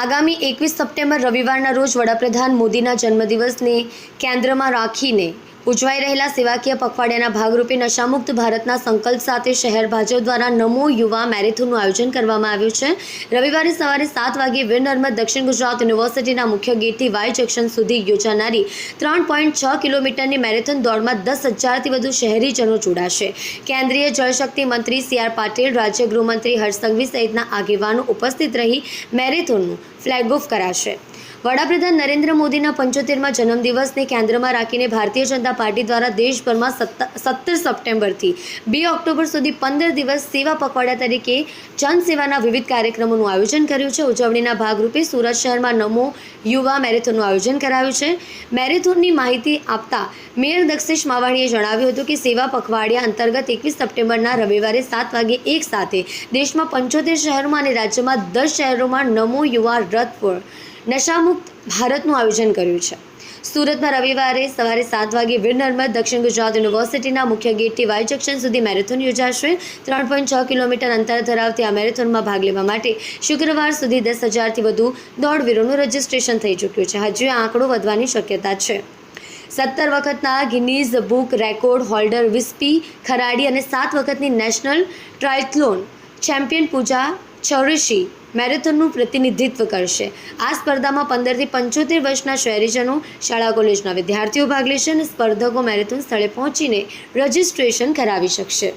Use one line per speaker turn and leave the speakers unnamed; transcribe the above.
આગામી એકવીસ સપ્ટેમ્બર રવિવારના રોજ વડાપ્રધાન મોદીના જન્મદિવસને કેન્દ્રમાં રાખીને ઉજવાઈ રહેલા સેવાકીય પખવાડિયાના ભાગરૂપે નશામુક્ત ભારતના સંકલ્પ સાથે શહેર ભાજપ દ્વારા નમો યુવા મેરેથોનનું આયોજન કરવામાં આવ્યું છે. રવિવારે સવારે સાત વાગે વીર નર્મદ દક્ષિણ ગુજરાત યુનિવર્સિટીના મુખ્ય ગેટથી વાય જંકશન સુધી યોજાનારી ત્રણ પોઈન્ટ છ કિલોમીટરની મેરેથોન દોડમાં દસ હજારથી વધુ શહેરીજનો જોડાશે. કેન્દ્રીય જળશક્તિ મંત્રી સી આર પાટીલ, રાજ્ય ગૃહમંત્રી હર્ષ સહિતના આગેવાનો ઉપસ્થિત રહી મેરેથોનનું ફ્લેગ ઓફ કરાશે. વડાપ્રધાન નરેન્દ્ર મોદીના પંચોતેરમાં જન્મદિવસને કેન્દ્રમાં રાખીને ભારતીય જનતા પાર્ટી દ્વારા દેશભરમાં સત્તર સપ્ટેમ્બરથી બે ઓક્ટોબર સુધી પંદર દિવસ સેવા પખવાડિયા તરીકે જનસેવાના વિવિધ કાર્યક્રમોનું આયોજન કર્યું છે. ઉજવણીના ભાગરૂપે સુરત શહેરમાં નમો યુવા મેરેથોનનું આયોજન કરાયું છે. મેરેથોનની માહિતી આપતા મેયર દક્ષેશ માવાણીએ જણાવ્યું હતું કે સેવા પખવાડિયા અંતર્ગત એકવીસ સપ્ટેમ્બરના રવિવારે સાત વાગે એક સાથે દેશમાં પંચોતેર શહેરોમાં અને રાજ્યમાં દસ શહેરોમાં નમો યુવા રથ નશામુક્ત ભારતનું આયોજન કર્યું છે. સુરતમાં રવિવારે સવારે સાત વાગે વીર નર્મદ દક્ષિણ ગુજરાત યુનિવર્સિટીના મુખ્ય ગેટથી વાય જંકશન સુધી મેરેથોન યોજાશે. ત્રણ પોઈન્ટ છ કિલોમીટર અંતર ધરાવતી આ મેરેથોનમાં ભાગ લેવા માટે શુક્રવાર સુધી દસ હજારથી વધુ દોડવીરોનું રજીસ્ટ્રેશન થઈ ચૂક્યું છે. હજુ આ આંકડો વધવાની શક્યતા છે. સત્તર વખતના Guinness book record holder Vispy Kharadi અને સાત વખતની national triathlon champion Pooja Chaurasi મેરેથોનનું પ્રતિનિધિત્વ કરશે. આ સ્પર્ધામાં પંદરથી પંચોતેર વર્ષના શહેરીજનો શાળા કોલેજના વિદ્યાર્થીઓ ભાગ લેશે અને સ્પર્ધકો મેરેથોન સ્થળે પહોંચીને રજીસ્ટ્રેશન કરાવી શકશે.